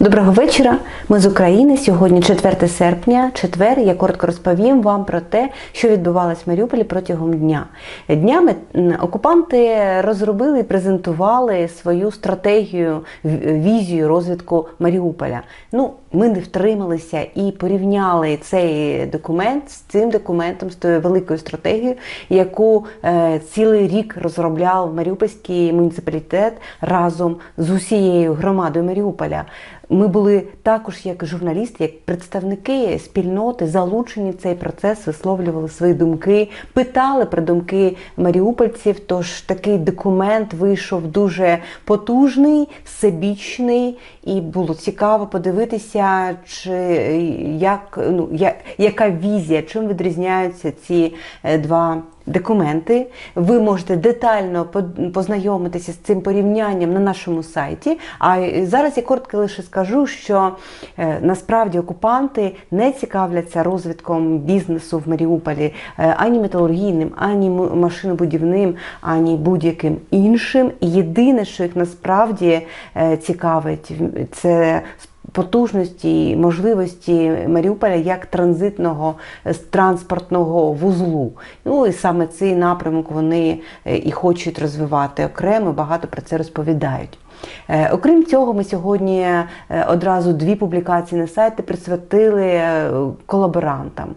Доброго вечора. Ми з України. Сьогодні 4 серпня, четвер. Я коротко розповім вам про те, що відбувалось в Маріуполі протягом дня. Днями окупанти розробили і презентували свою стратегію, візію розвитку Маріуполя. Ну, ми не втрималися і порівняли цей документ з цим документом, з тою великою стратегією, яку е, цілий рік розробляв Маріупольський муніципалітет разом з усією громадою Маріуполя. Ми були також як журналісти, як представники спільноти, залучені в цей процес, висловлювали свої думки, питали про думки маріупольців. Тож такий документ вийшов дуже потужний, всебічний, і було цікаво подивитися, чи як ну як, яка візія, чим відрізняються ці е, два. Документи ви можете детально познайомитися з цим порівнянням на нашому сайті. А зараз я коротко лише скажу, що е, насправді окупанти не цікавляться розвитком бізнесу в Маріуполі е, ані металургійним, ані машинобудівним, ані будь-яким іншим. Єдине, що їх насправді цікавить, це потужності і можливості Маріуполя як транзитного е, транспортного вузлу. Ну і саме цей напрямок вони е, і хочуть розвивати окремо, багато про це розповідають. Е, Окрім цього, ми сьогодні е, одразу дві публікації на сайті присвятили е, колаборантам.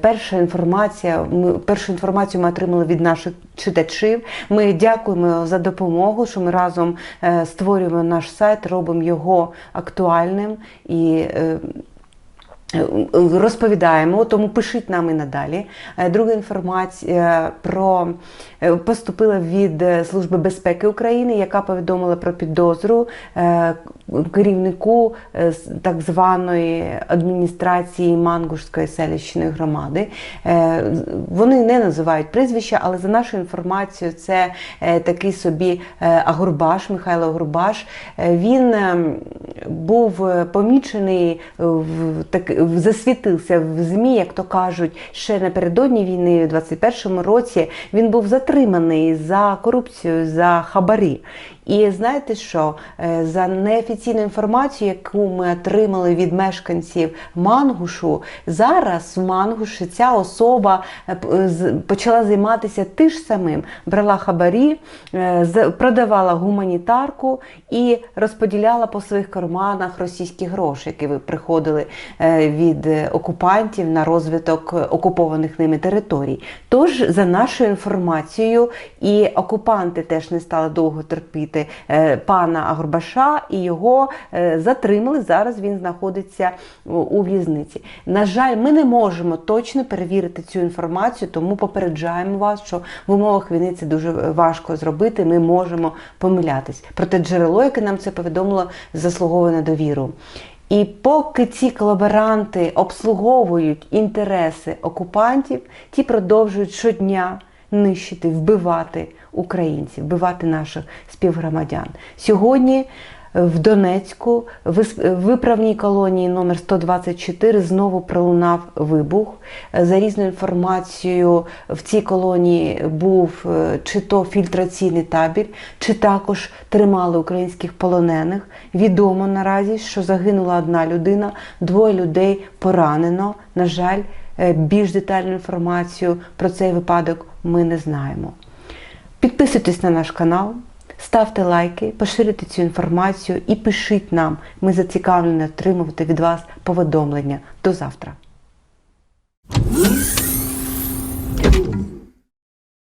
Перша інформація, ми, першу інформацію ми отримали від наших читачів. Ми дякуємо за допомогу, що ми разом створюємо наш сайт, робимо його актуальним і. Е, Розповідаємо, тому пишіть нам і надалі. Е, Друга інформація про е, поступила від е, Служби безпеки України, яка повідомила про підозру е, керівнику е, так званої адміністрації Мангушської селищної громади. Е, Вони не називають прізвища, але за нашою інформацією, це е, такий собі е, Агурбаш, Михайло Агурбаш. Е, Він ем, був е, помічений в так в- засвітився в змі, як то кажуть, ще напередодні війни, у 21-му році. Він був затриманий за корупцію, за хабарі. І знаєте що? Е, За неофіційною інформацією, яку ми отримали від мешканців Мангушу, зараз в Мангуші ця особа е, з- почала займатися ти ж самим, брала хабарі, е, продавала гуманітарку і розподіляла по своїх карманах російські гроші, які приходили е, від е, окупантів на розвиток е, окупованих ними територій. Тож, за нашою інформацією, і окупанти теж не стали довго терпіти е, пана Агурбаша і його затримали. Зараз він знаходиться у в'язниці. На жаль, ми не можемо точно перевірити цю інформацію, тому попереджаємо вас, що в умовах війни це дуже важко зробити. Ми можемо помилятись. Проте джерело, яке нам це повідомило, заслуговує на довіру. І поки ці колаборанти обслуговують інтереси окупантів, ті продовжують щодня нищити, вбивати українців, вбивати наших співгромадян. Сьогодні в Донецьку в виправній колонії номер 124 знову пролунав вибух. За різною інформацією, в цій колонії був е, чи то фільтраційний табір, чи також тримали українських полонених. Відомо наразі, що загинула одна людина, двоє людей поранено. На жаль, е, більш детальну інформацію про цей випадок ми не знаємо. Підписуйтесь на наш канал, ставте лайки, поширюйте цю інформацію і пишіть нам. Ми зацікавлені отримувати від вас повідомлення. До завтра.